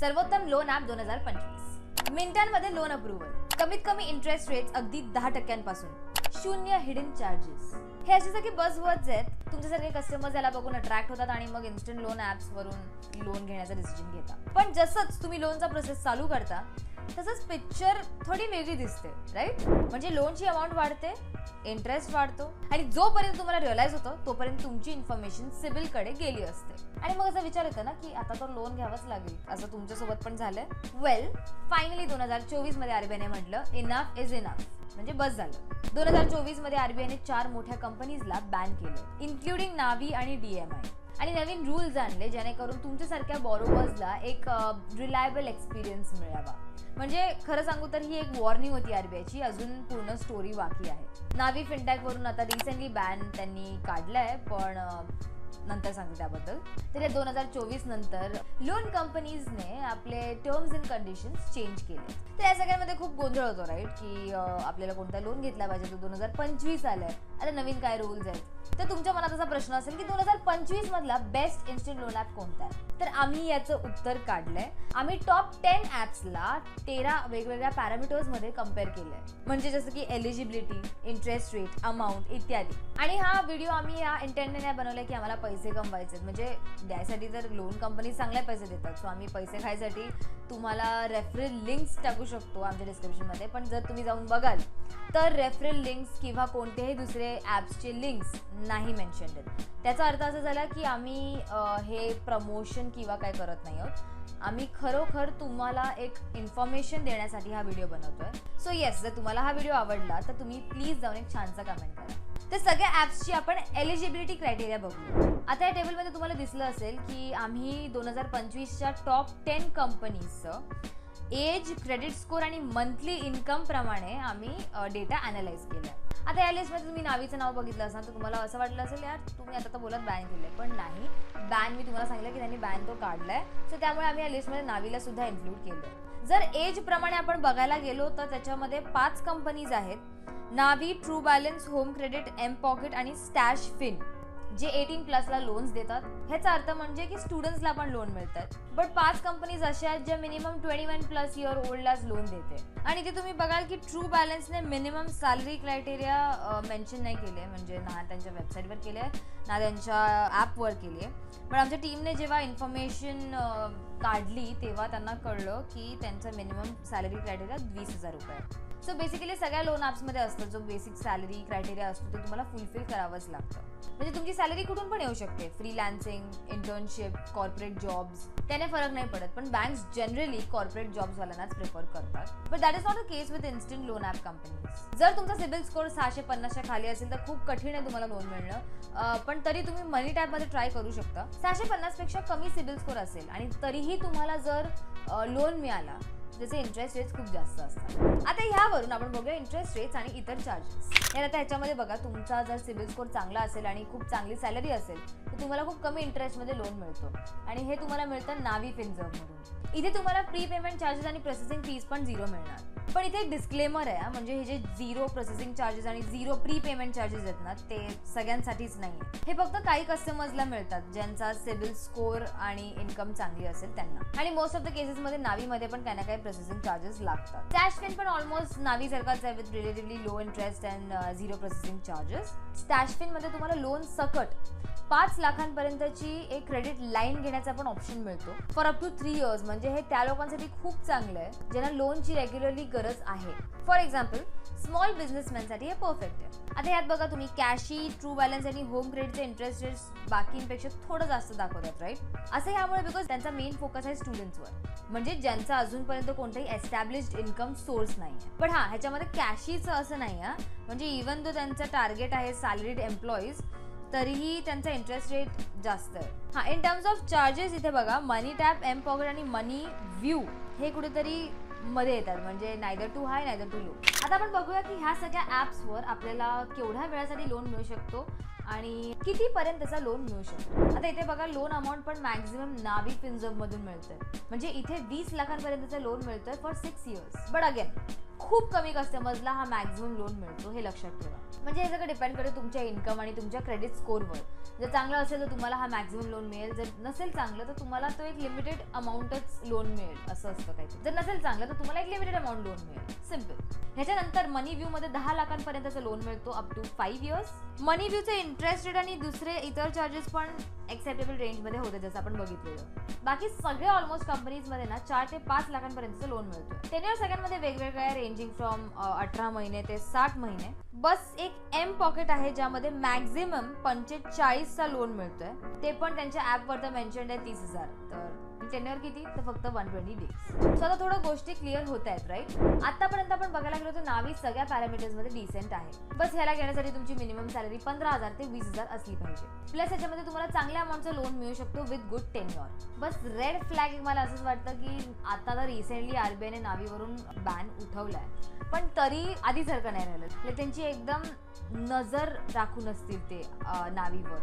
सर्वोत्तम loan app दोन हजार पंचवीस. मिनिटांमध्ये लोन अप्रुव्हल कमीत कमी इंटरेस्ट रेट अगदी दहा टक्क्यांपासून. शून्य हिडन चार्जेस हे असे सगळे बस वर्ड्स आहेत. तुमच्यासारखे कस्टमर्स याला बघून अट्रॅक्ट होतात आणि मग इन्स्टंट लोन ऍप्स वरून लोन घेण्याचा डिसिजन घेता पण जसंच तुम्ही लोनचा प्रोसेस चालू करता तसंच पिक्चर थोडी वेगळी दिसते राईट म्हणजे लोनची अमाऊंट वाढते इंटरेस्ट वाढतो आणि जोपर्यंत तुम्हाला रिअलाइज होतं तोपर्यंत तुमची इन्फॉर्मेशन सिबिलकडे गेली असते. आणि मग असा विचार येतो ना की आता तर लोन घ्यावंच लागेल. असं तुमच्यासोबत पण झालंय. वेल फायनली दोन हजार चोवीसमध्ये आरबीआयने म्हटलं इनफ इज इनफ म्हणजे बस झालं. दोन हजार चोवीसमध्ये आरबीआयने चार मोठ्या कंपनीजला बॅन केलं इन्क्लुडिंग नावी आणि डीएमआय आणि नवीन रूल्स आणले जेणेकरून तुमच्यासारख्या बॉरोवर्सला एक रिलायबल एक्सपिरियन्स मिळावा. म्हणजे खरं सांगू तर ही एक वॉर्निंग होती आरबीआयची अजून पूर्ण स्टोरी बाकी आहे. नावी फिनटॅकवरून आता रिसेंटली बॅन त्यांनी काढलाय पण नंतर सांगते त्याबद्दल. तर या दोन हजार चोवीस नंतर लोन कंपनीजने आपले टर्म्स अँड कंडिशन्स चेंज केले. तर या सगळ्यामध्ये खूप गोंधळ होतो राईट की आपल्याला कोणता लोन घेतला पाहिजे? तो दोन हजार पंचवीस आलाय. आता नवीन काय रूल्स आहेत? तर तुमच्या मनात असा प्रश्न असेल की दोन हजार पंचवीस मधला बेस्ट इन्स्टंट लोन ऍप कोणता आहे? तर आम्ही याचं उत्तर काढलंय. आम्ही टॉप टेन ऍप्सला तेरा वेगवेगळ्या पॅरामीटर्समध्ये कंपेअर केलंय. म्हणजे जसं की एलिजिबिलिटी इंटरेस्ट रेट अमाऊंट इत्यादी. आणि हा व्हिडिओ आम्ही या इंटेंटने नाही बनवलाय की आम्हाला पैसे कमवायचे म्हणजे द्यायसाठी जर लोन कंपनी चांगले पैसे देतात सो आम्ही पैसे खायसाठी तुम्हाला रेफरल लिंक्स टाकू शकतो आमच्या डिस्क्रिप्शनमध्ये पण जर तुम्ही जाऊन बघाल तर रेफरल लिंक्स किंवा कोणतेही दुसरे ॲप्सचे लिंक्स नाही मेन्शन आहेत. त्याचा अर्थ असा झाला की आम्ही हे प्रमोशन किंवा काय करत नाही आहोत. आम्ही खरोखर तुम्हाला एक इन्फॉर्मेशन देण्यासाठी हा व्हिडिओ बनवतोय. सो येस जर तुम्हाला हा व्हिडिओ आवडला तर तुम्ही प्लीज जाऊन एक छानसा कमेंट करा. तर सगळ्या ॲप्सची आपण एलिजिबिलिटी क्रायटेरिया बघू आता या टेबलमध्ये तुम्हाला दिसलं असेल की आम्ही दोन हजार पंचवीसच्या टॉप टेन कंपनीजचं एज क्रेडिट स्कोर आणि मंथली इन्कम प्रमाणे आम्ही डेटा अनालाइज केला आता या लिस्टमध्ये तुम्ही नावीचं नाव बघितलं असाल तर तुम्हाला असं वाटलं असेल यार तुम्ही आता तर बोलत बॅन केलंय. पण नाही. बॅन मी तुम्हाला सांगितलं की त्यांनी बॅन तो काढलाय. सो त्यामुळे आम्ही या लिस्टमध्ये नावीला सुद्धा इन्क्लूड केलं जर एज प्रमाणे आपण बघायला गेलो तर त्याच्यामध्ये पाच कंपनीज आहेत. Navi True Balance Home Credit M Pokket आणि स्टॅश फिन जे एटीन प्लसला लोन्स देतात ह्याचा अर्थ म्हणजे की स्टुडंट्सला पण लोन मिळतात. बट पाच कंपनीज अशा आहेत ज्या minimum twenty one plus year ओल्डलाच loan देते. आणि ते तुम्ही बघाल की ट्रू बॅलन्सने मिनिमम सॅलरी क्रायटेरिया मेन्शन नाही केले. म्हणजे ना त्यांच्या वेबसाईटवर केले ना त्यांच्या ॲपवर केले पण आमच्या टीमने जेव्हा इन्फॉर्मेशन काढली तेव्हा त्यांना कळलं की त्यांचं मिनिमम सॅलरी क्रायटेरिया वीस हजार रुपये आहे. सो बेसिकली सगळ्या लोन ॲप्समध्ये असतं जो बेसिक सॅलरी क्रायटेरिया असतो ते तुम्हाला फुलफिल करावंच लागतं. म्हणजे तुमची सॅलरी कुठून पण येऊ शकते. फ्रीलान्सिंग इंटर्नशिप कॉर्पोरेट जॉब्स त्याने फरक नाही पडत. पण बँक्स जनरली कॉर्पोरेट जॉब्सवाल्यांनाच प्रेफर करतात. But that is not a case with instant loan app companies जर तुमचा सिबिल स्कोर सहाशे पन्नासच्या खाली असेल तर खूप कठीण आहे तुम्हाला लोन मिळणं. पण तरी तुम्ही मनी टॅपमध्ये ट्राय करू शकता. सहाशे पन्नासपेक्षा कमी सिबिल स्कोर असेल आणि तरीही तुम्हाला जर लोन मिळाला त्याचे इंटरेस्ट रेट्स खूप जास्त असतात. आता ह्यावरून आपण बघूया इंटरेस्ट रेट्स आणि इतर चार्जेस आता ह्याच्यामध्ये बघा तुमचा जर सिबिल स्कोर चांगला असेल आणि खूप चांगली सॅलरी असेल तुम्हाला खूप कमी इंटरेस्टमध्ये लोन मिळतो. आणि हे तुम्हाला मिळतं नावी फिनझर्वमधून इथे तुम्हाला प्री पेमेंट चार्जेस आणि प्रोसेसिंग फीज पण झिरो मिळणार. पण इथे एक डिस्क्लेमर आहे म्हणजे हे जे झिरो प्रोसेसिंग चार्जेस आणि झिरो प्री पेमेंट चार्जेस आहेत ना ते सगळ्यांसाठीच नाही हे फक्त काही कस्टमर्सला मिळतात ज्यांचा सिबिल स्कोर आणि इन्कम चांगली असेल त्यांना. आणि मोस्ट ऑफ द केसेसमध्ये नावीमध्ये पण काही ना काही प्रोसेसिंग चार्जेस लागतात. कॅश पेन पण ऑलमोस्ट नावी सारखाच आहे with relatively low interest and zero processing charges स्टॅशमध्ये तुम्हाला लोन सकट पाच लाखांपर्यंतची एक क्रेडिट लाईन घेण्याचा पण ऑप्शन मिळतो. For up to three years म्हणजे हे त्या लोकांसाठी खूप चांगलं आहे ज्यांना लोनची रेग्युलरली गरज आहे. फॉर एक्झाम्पल स्मॉल बिझनेसमॅनसाठी हे परफेक्ट आहे. आता यात बघा तुम्ही कॅशी ट्रू बॅलन्स आणि होम क्रेडिटचे इंटरेस्ट रेट्स बाकींपेक्षा थोडं जास्त दाखवतात राईट असं यामुळे बिकॉज त्यांचा मेन फोकस आहे स्टुडंट्सवर म्हणजे ज्यांचा अजूनपर्यंत कोणताही एस्टॅब्लिश्ड इन्कम सोर्स नाही आहे. पण हा ह्याच्यामध्ये कॅशीचं असं नाही म्हणजे आहे म्हणजे इवन तो त्यांचा टार्गेट आहे सॅलरीड एम्प्लॉईज तरीही त्यांचा इंटरेस्ट रेट जास्त आहे. हा इन टर्म्स ऑफ चार्जेस इथे बघा मनी टॅप एम पॉकेट आणि मनी व्ह्यू हे कुठेतरी मध्ये येतात. म्हणजे neither too high neither too low आता आपण बघूया की ह्या सगळ्या ॲप्सवर आपल्याला केवढ्या वेळासाठी लोन मिळू शकतो आणि कितीपर्यंत त्याचा लोन मिळू शकतो? आता इथे बघा लोन अमाऊंट पण मॅक्झिमम नावी फिन्झर्व मधून मिळतंय. म्हणजे इथे वीस लाखांपर्यंतचं लोन मिळतं for six years but again खूप कमी कस्टमर्सला हा मॅक्झिमम लोन मिळतो हे लक्षात ठेवा. म्हणजे हे सगळं डिपेंड करते तुमच्या इन्कम आणि तुमच्या क्रेडिट स्कोरवर जर चांगलं असेल तर तुम्हाला हा मॅक्झिमम लोन मिळेल. जर नसेल चांगलं तर तुम्हाला तो एक लिमिटेड अमाऊंटच लोन मिळेल असं असतं काही जर नसेल चांगलं तर तुम्हाला एक लिमिटेड अमाऊंट लोन मिळेल. सिंपल ह्याच्यानंतर मनी व्ह्यू मध्ये दहा लाखांपर्यंतचं लोन मिळतो up to five years Money व्ह्यूचे interest rate आणि दुसरे इतर चार्जेस पण एक्सेप्टेबल रेंजमध्ये होते जसं आपण बघितलेलं. बाकी सगळे ऑलमोस्ट कंपनीजमध्ये ना चार ते पाच लाखांपर्यंतचं लोन मिळतो टेन्युअर सगळ्यांमध्ये वेगवेगळ्या रेंज रेंजिंग फ्रॉम uh, अठरा महिने ते साठ महिने. बस एक एम पॉकेट आहे ज्यामध्ये मॅक्झिमम पंचेचाळीसचा लोन मिळतोय. ते पण त्यांच्या ॲपवर तर मेन्शन आहे तीस हजार. तर टेन्युअर किती? तर फक्त वन ट्वेंटी डेज सो आता थोडं गोष्टी क्लिअर होत आहेत राईट आतापर्यंत आपण बघायला गेलो तर नावी सगळ्या पॅरामीटर्समध्ये डिसेंट आहे. बस ह्याला घेण्यासाठी तुमची मिनिमम सॅलरी पंधरा हजार ते वीस हजार असली पाहिजे. प्लस याच्यामध्ये तुम्हाला चांगल्या अमाऊंटचं लोन मिळू शकतो विथ गुड टेन्युअर बस रेड फ्लॅग मला असंच वाटतं की आता तर रिसेंटली आरबीआयने नावीवरून बॅन उठवलाय. पण तरी आधीसारखं नाही राहिलं. त्यांची एकदम नजर राखून असतील ते नावीवर.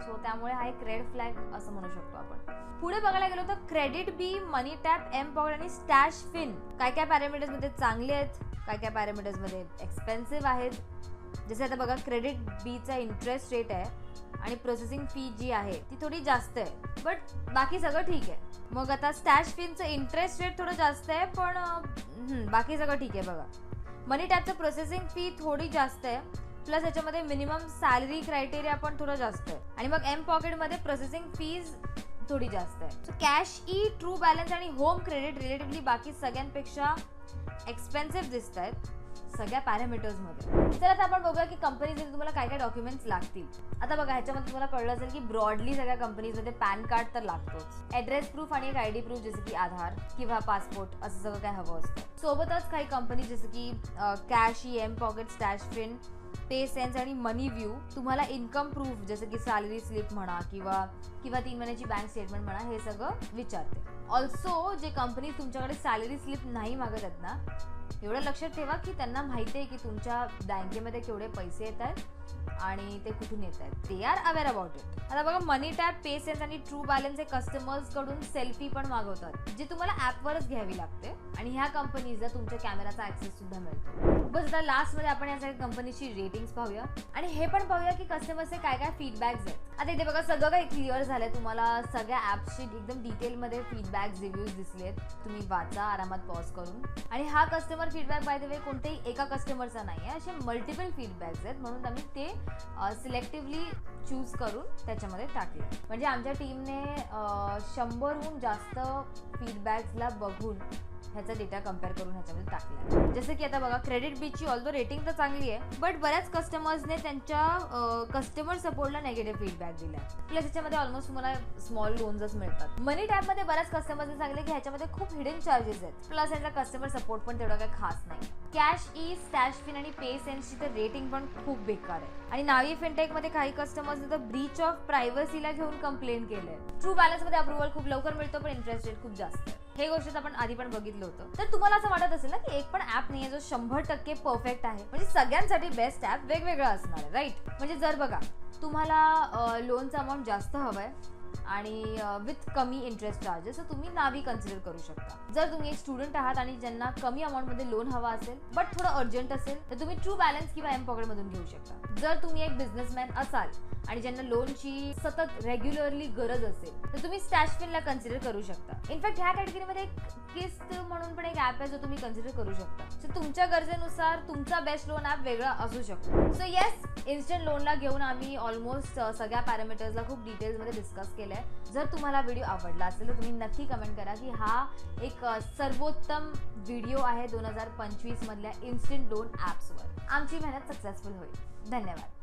सो त्यामुळे हा एक रेड फ्लॅग असं म्हणू शकतो आपण. पुढे बघायला गेलो तर credit bee money tap M pocket आणि स्टॅश फिन काय काय पॅरामीटर्समध्ये चांगले आहेत? काय काय पॅरामीटर्समध्ये एक्सपेन्सिव्ह आहेत? जसे आता बघा क्रेडिट बीचा इंटरेस्ट रेट आहे आणि प्रोसेसिंग फी जी आहे ती थोडी जास्त आहे. बट बाकी सगळं ठीक आहे. मग आता स्टॅश फिनचं इंटरेस्ट रेट थोडं जास्त आहे पण बाकी सगळं ठीक आहे बघा. मनी टॅपचं प्रोसेसिंग फी थोडी जास्त आहे प्लस याच्यामध्ये मिनिमम सॅलरी क्रायटेरिया पण थोडं जास्त आहे. आणि मग एम पॉकेटमध्ये प्रोसेसिंग फीज थोडी जास्त आहे. So cash E true balance आणि होम क्रेडिट रिलेटिव्हली बाकी सगळ्यांपेक्षा एक्सपेन्सिव्ह दिसत आहेत सगळ्या पॅरामीटर्समध्ये तर आता आपण बघूया की कंपनीजमध्ये तुम्हाला काय काय डॉक्युमेंट्स लागतील. आता बघा ह्याच्यामध्ये तुम्हाला कळलं असेल की ब्रॉडली सगळ्या कंपनीजमध्ये पॅन कार्ड तर लागतोच. ॲड्रेस प्रूफ आणि एक आय डी प्रूफ जसं की आधार किंवा पासपोर्ट असं सगळं काय हवं असतं. सोबतच काही कंपनी जसं की CASHe M Pokket StashFin PaySense आणि मनी व्ह्यू तुम्हाला इन्कम प्रूफ जसं की सॅलरी स्लिप म्हणा किंवा किंवा तीन महिन्याची बँक स्टेटमेंट म्हणा हे सगळं विचारते. ऑल्सो जे कंपनी तुमच्याकडे सॅलरी स्लिप नाही मागत आहेत ना एवढं लक्षात ठेवा की त्यांना माहिती आहे की तुमच्या बँकेमध्ये केवढे पैसे येत आहेत आणि ते कुठून येत आहेत. ते आर अवेअर अबाउट इट आता बघा मनी टॅप पे सेन्स आणि ट्रू बॅलन्स हे कस्टमर्सकडून सेल्फी पण मागवतात जे तुम्हाला ऍपवरच घ्यावी लागते आणि ह्या कंपनीजला तुमच्या कॅमेराचा ऍक्सेस सुद्धा मिळतो. बस आता लास्टमध्ये आपण या सगळ्या कंपनीची रेटिंग्स पाहूया. आणि हे पण पाहूया की कस्टमर्सचे काय काय फीडबॅक्स आहेत. आता इथे बघा सगळं काही क्लिअर झालंय. तुम्हाला सगळ्या ॲप्सची एकदम डिटेलमध्ये फीडबॅक्स रिव्ह्यूज दिसलेत. तुम्ही वाचा आरामात पॉज करून. आणि हा customer feedback by the way कोणत्याही एका कस्टमरचा नाही आहे. असे मल्टिपल फीडबॅक्स आहेत. म्हणून आम्ही ते सिलेक्टिव्हली चूज करून त्याच्यामध्ये टाकले. म्हणजे आमच्या टीमने शंभरहून जास्त फीडबॅक्सला बघून ह्याचा डेटा कंपेअर करून ह्याच्यामध्ये टाकला. जसं की आता बघा क्रेडिट बीची ऑल्दो रेटिंग तर चांगली आहे बट बऱ्याच कस्टमर्सने त्यांच्या कस्टमर सपोर्टला नेगेटिव्ह फीडबॅक दिला प्लस ह्याच्यामध्ये ऑलमोस्ट तुम्हाला स्मॉल लोन्सच मिळतात. मनी टॅपमध्ये बऱ्याच कस्टमर्सने सांगितले की ह्याच्यामध्ये खूप हिडन चार्जेस आहेत. प्लस यांचा कस्टमर सपोर्ट पण तेवढा काही खास नाही. कॅश ई स्टॅश फिन आणि पे सेन्सची तर रेटिंग पण खूप बेकार आहे. आणि नावी फिनटेकमध्ये काही कस्टमर्स तर ब्रीच ऑफ प्रायव्हसीला घेऊन कंप्लेन केलंय. ट्रू बॅलन्समध्ये अप्रुव्हल खूप लवकर मिळतो पण इंटरेस्ट रेट खूप जास्त आहे. हे गोष्ट आपण आधी पण बघितलं होतं. तर तुम्हाला असं वाटत असेल ना की एक पण ऍप नाही आहे जो शंभर टक्के परफेक्ट आहे. म्हणजे सगळ्यांसाठी बेस्ट ऍप वेगवेगळं असणार आहे राईट म्हणजे जर बघा तुम्हाला लोनचा अमाऊंट जास्त हवंय आणि विथ कमी इंटरेस्ट चार्जेस तर तुम्ही नावी कन्सिडर करू शकता. जर तुम्ही एक स्टुडंट आहात आणि ज्यांना कमी अमाऊंटमध्ये लोन हवा असेल बट थोडं अर्जंट असेल तर तुम्ही ट्रू बॅलन्स किंवा एम पॉकेटमधून घेऊ शकता. जर तुम्ही एक बिझनेसमॅन असाल आणि ज्यांना लोनची सतत रेग्युलरली गरज असेल तर तुम्ही स्टॅश फिनला कन्सिडर करू शकता. इनफॅक्ट ह्या कॅटेगरीमध्ये एक किस्त म्हणून पण एक ॲप आहे जो तुम्ही कन्सिडर करू शकता. सो तुमच्या गरजेनुसार तुमचा बेस्ट लोन ॲप वेगळा असू शकतो. सो येस इन्स्टंट लोनला घेऊन आम्ही ऑलमोस्ट सगळ्या पॅरामीटर्सला खूप डिटेल्समध्ये डिस्कस केलं आहे जर तुम्हाला व्हिडिओ आवडला असेल तर तुम्ही नक्की कमेंट करा की हा एक सर्वोत्तम व्हिडिओ आहे दोन हजार पंचवीसमधल्या इन्स्टंट लोन ॲप्सवर आमची मेहनत सक्सेसफुल होईल. धन्यवाद.